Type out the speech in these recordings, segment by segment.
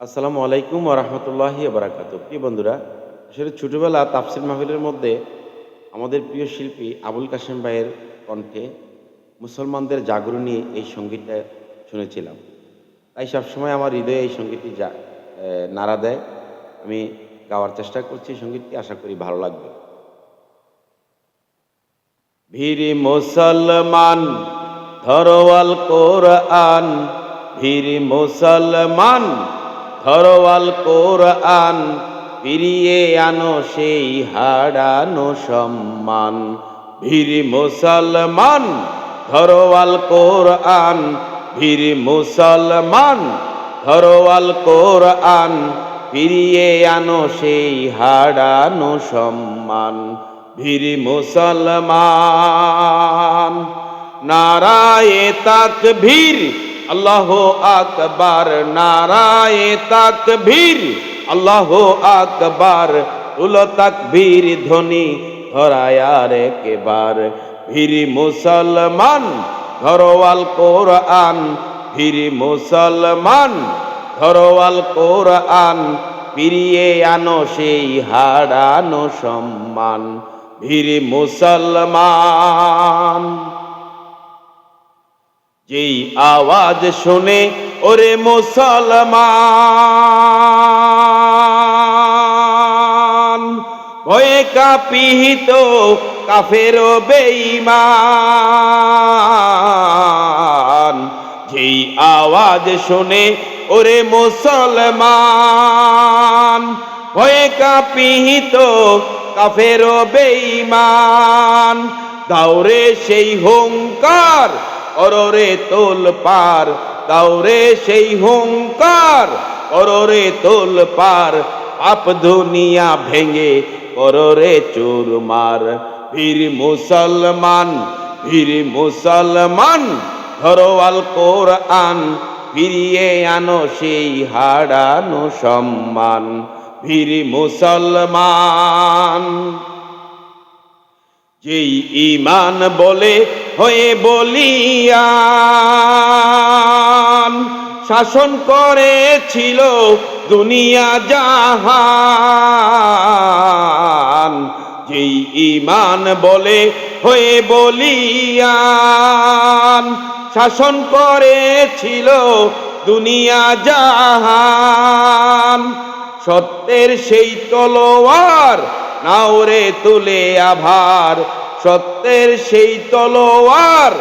আসসালামু আলাইকুম ওরহমতুল্লাহি বারাকাত প্রিয় বন্ধুরা, আসলে ছোটোবেলা তাফসির মাহফিলের মধ্যে আমাদের প্রিয় শিল্পী আবুল কাশেম ভাইয়ের কণ্ঠে মুসলমানদের জাগরণী এই সঙ্গীতটা শুনেছিলাম। তাই সবসময় আমার হৃদয়ে এই সঙ্গীতটি যা নাড়া দেয়। আমি গাওয়ার চেষ্টা করছি সঙ্গীতটি, আশা করি ভালো লাগবে। ভিরি মুসলমান ধরওয়াল কোরআন। ভিরি মুসলমান ধরওয়াল কোরআন ফিরিয়ে আনো সেই হারানো সম্মান। ভিরি মুসলমান ধরওয়াল কোরআন ভিরি মুসলমান ধরওয়াল কোরআন ফিরিয়ে আনো সেই হারানো সম্মান। ভিরি মুসলমান, নারায়ে তাকবীর আল্লাহ আকবার নারায়ে তাকবীর, আল্লাহ আকবার উল তাকবীর ধ্বনি ধরায়ার একেবার ভিরি মুসলমান ধরওয়াল কোরআন। ভিরি মুসলমান ধরওয়াল কোরআন। ফিরিয়ে আনো সেই হারানো সম্মান। ভিরি মুসলমান যেই আওয়াজ শুনে, ওরে মুসলমান, ভয়ে কাপিহিত কাফের বেঈমান। যেই আওয়াজ শুনে, ওরে মুসলমান, ভয়ে কাপিহিত কাফের বেঈমান। দাউরে সেই হুঙ্কার অররে তোল পার দাউরে সেই হুঙ্কার। অররে তোল পার, আপ দুনিয়া ভেঙে কররে চুরমার বীর মুসলমান বীর মুসলমান ধরোয়াল কোরআন, ফিরিয়ে আনো সেই হারানো সম্মান। বীর মুসলমান, যেই ইমান বলে হয়ে বলিয়ান। শাসন করেছিল দুনিয়া জাহান। যেই ইমান বলে হয়ে বলিয়ান। শাসন করেছিল দুনিয়া জাহান। সত্যের সেই তলোয়ার নাওরে তুলে আভার। সত্যের সেই তলোয়ার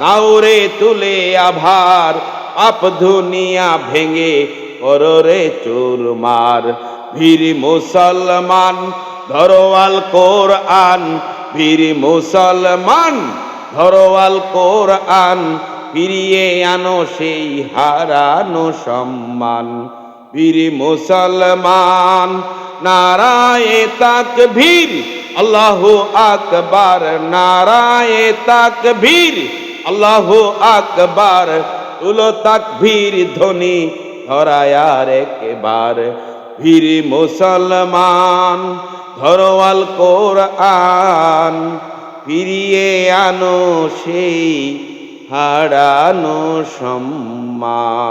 নাওরে তুলে আভার, আপ দুনিয়া ভেঙে কররে চুরমার ভীর মুসলমান, ধরোয়াল কোরআন। ভীর মুসলমান, ধরোয়াল কোরআন। ফিরিয়ে আনো সেই হারানো সম্মান। বীর মুসলমান, নারায়ে তাকবীর। আল্লাহ আকবার নারায়ে তাকবীর, আল্লাহ আকবার তুলো তাকবীর ধ্বনি ধরায়ার একেবার। বীর মুসলমান ধরওয়াল কোরআন, ফিরিয়ে আনো সেই হারানো সম্মান।